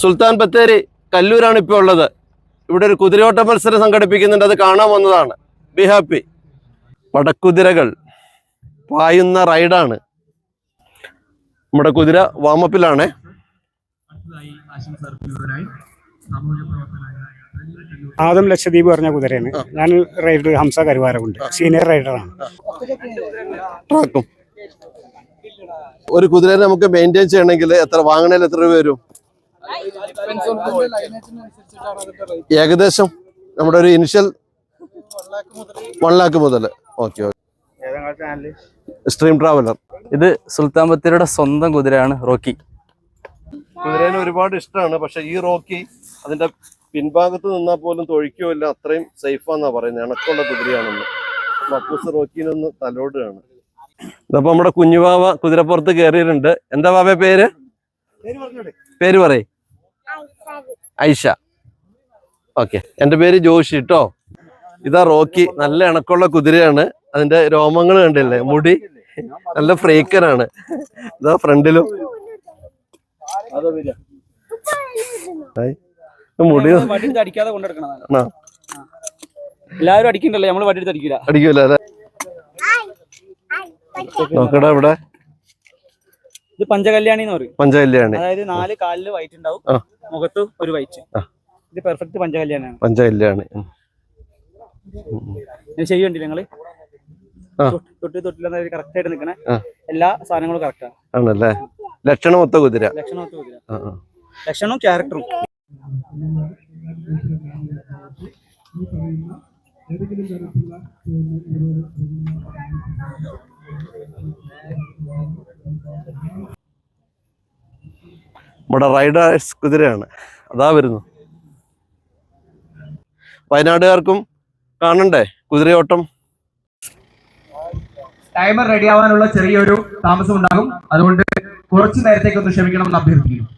സുൽത്താൻ ബത്തേരി കല്ലൂരാണ് ഇപ്പോൾ ഉള്ളത്. ഇവിടെ ഒരു കുതിരയോട്ട മത്സരം സംഘടിപ്പിക്കുന്നുണ്ട്. അത് കാണാൻ വന്നതാണ്. ബി ഹാപ്പി പടക്കുതിരകൾ പായുന്ന റൈഡാണ്. നമ്മുടെ കുതിര വാമപ്പിലാണ്. ആദം ലക്ഷദ്വീപ് പറഞ്ഞ കുതിരയാണ്. ഞാൻ റൈഡർ ഹംസ കരുവാരമുണ്ട് സീനിയർ റൈഡറാണ് ഒരു കുതിരയെ നമുക്ക് മെയിന്റെയിൻ ചെയ്യണമെങ്കിൽ എത്ര വാങ്ങണേൽ എത്ര രൂപ വരും? ഏകദേശം നമ്മുടെ ഒരു ഇനിഷ്യൽ വൺ ലാക്ക് മുതൽ. ഓക്കെ ഓക്കെ സ്ട്രീം ട്രാവലർ ഇത് സുൽത്താൻ ബത്തേരിയുടെ സ്വന്തം കുതിരയാണ് റോക്കി. കുതിരേനെ ഒരുപാട് ഇഷ്ടമാണ് പക്ഷെ ഈ റോക്കി അതിന്റെ പിൻഭാഗത്ത് നിന്നാൽ പോലും തൊഴിക്കുകയില്ല അത്രയും സേഫാന്നാ പറയുന്നത്. ഇണക്കമുള്ള കുതിരയാണെന്ന്. മപ്പൂസ് റോക്കിനൊന്ന് തലോടുകയാണ്. ഇതപ്പോ നമ്മുടെ കുഞ്ഞുവാവ കുതിരപ്പുറത്ത് കയറിയിട്ടുണ്ട് എന്താ വാവ പേര്? പേര് പറയ്. ഐഷ. ഓക്കെ. എന്റെ പേര് ജോഷി കേട്ടോ ഇതാ റോക്കി. നല്ല ഇണക്കമുള്ള കുതിരയാണ്. അതിന്റെ രോമങ്ങൾ കണ്ടില്ലേ? മുടി. നല്ല ഫ്രേക്കനാണ് ഇതാ ഫ്രണ്ടിലും. മുടി എല്ലാവരും അടിക്കണ്ടല്ലോ? നമ്മൾ വടി എടുത്ത് അടിക്കില്ല അടിക്കൂല അല്ലേ? നോക്കടാ ഇവിടെ. ഇത് പഞ്ചകല്യാണി എന്ന് പറയും. പഞ്ചകല്യാണി. അതായത് നാല് കാലിൽ വൈറ്റ് ഉണ്ടാവും മുഖത്ത് ഒരു വൈറ്റ് ഇത് പെർഫെക്റ്റ് പഞ്ചകല്യാണാണ്. പഞ്ചകല്യാണി. ചെയ്യണ്ടില്ല ഞങ്ങൾ. തൊട്ട് തൊട്ട് തൊട്ടില്ല കറക്റ്റ് ആയിട്ട് നിൽക്കണേ. എല്ലാ സാധനങ്ങളും കറക്റ്റാണ് ആണല്ലേ? ലക്ഷണമൊത്ത കുതിര. ലക്ഷണമൊത്ത കുതിര. ലക്ഷണവും ക്യാരക്ടറും ലക്ഷണവും ക്യാരക്ടറും നമ്മുടെ റൈഡേഴ്സ് കുതിരയാണ് അതാ വരുന്നു. വയനാടുകാർക്കും കാണണ്ടേ കുതിരയോട്ടം? ടൈമർ റെഡി ആവാനുള്ള ചെറിയൊരു താമസം ഉണ്ടാകും അതുകൊണ്ട് കുറച്ചു നേരത്തേക്ക് ഒന്ന് ക്ഷമിക്കണമെന്ന് അഭ്യർത്ഥിക്കുന്നു.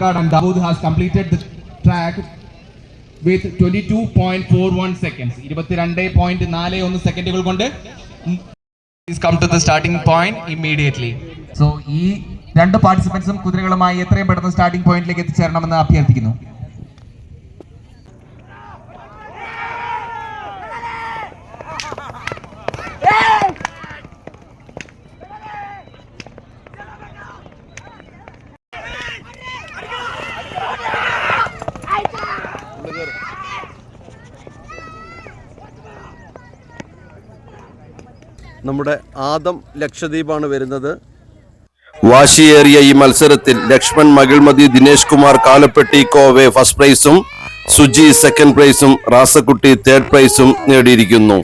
and Dawood has completed the track with 22.41 seconds. ഇരുപത്തിരണ്ട് പോയിന്റ് നാല് ഒന്ന് സെക്കൻഡുകൾ കൊണ്ട് is come to the starting point immediately so ഈ രണ്ട് പാർട്ടിസിപ്പൻസും കുതിരകളുമായി എത്രയും പെട്ടെന്ന് സ്റ്റാർട്ടിംഗ് പോയിന്റിലേക്ക് എത്തിച്ചേരണമെന്ന് അഭ്യർത്ഥിക്കുന്നു നമ്മുടെ ആദം ലക്ഷദ്വീപാണ് വരുന്നത്. വാശിയേറിയ ഈ മത്സരത്തിൽ ലക്ഷ്മൺ മകിൾമതി ദിനേശ് കുമാർ കാലപ്പെട്ടി കോവെ ഫസ്റ്റ് പ്രൈസും സുജി സെക്കൻഡ് പ്രൈസും റാസക്കുട്ടി തേർഡ് പ്രൈസും നേടിയിരിക്കുന്നു.